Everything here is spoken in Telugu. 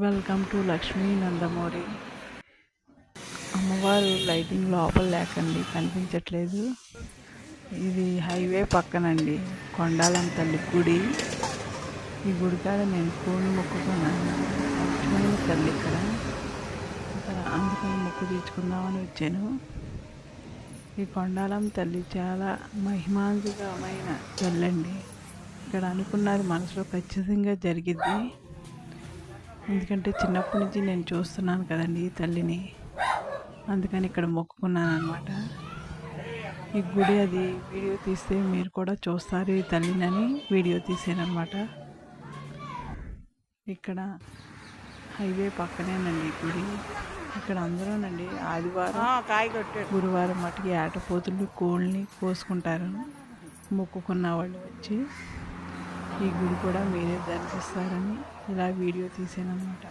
Welcome to Lakshmi Nandamuri. అమ్మవారు లైటింగ్ లోపల లేకండి కనిపించట్లేదు. ఇది హైవే పక్కనండి కొండాలం తల్లి గుడి. ఈ గుడి కాడ నేను పూలు మొక్కుకున్నాను. లక్ష్మీ తల్లి ఇక్కడ. ఇక్కడ అందుకని మొక్కు తీర్చుకుందామని వచ్చాను. ఈ కొండాలం తల్లి చాలా మహిమాంగికమైన తల్లండి. ఇక్కడ అనుకున్నది మనసులో ఖచ్చితంగా జరిగిద్ది. ఎందుకంటే చిన్నప్పటి నుంచి నేను చూస్తున్నాను కదండి ఈ తల్లిని. అందుకని ఇక్కడ మొక్కుకున్నాను అనమాట ఈ గుడి అది వీడియో తీస్తే మీరు కూడా చూస్తారు ఈ తల్లిని వీడియో తీసానమాట ఇక్కడ హైవే పక్కనేనండి ఈ గుడి. ఇక్కడ అందరూనండి ఆదివారం గురువారం మటుకి ఆటపోతులు కోళ్ళని కోసుకుంటారు. మొక్కుకున్న వాళ్ళు వచ్చి. ఈ గుడి కూడా మీరే దర్శిస్తారని ఇలా వీడియో తీసానమాట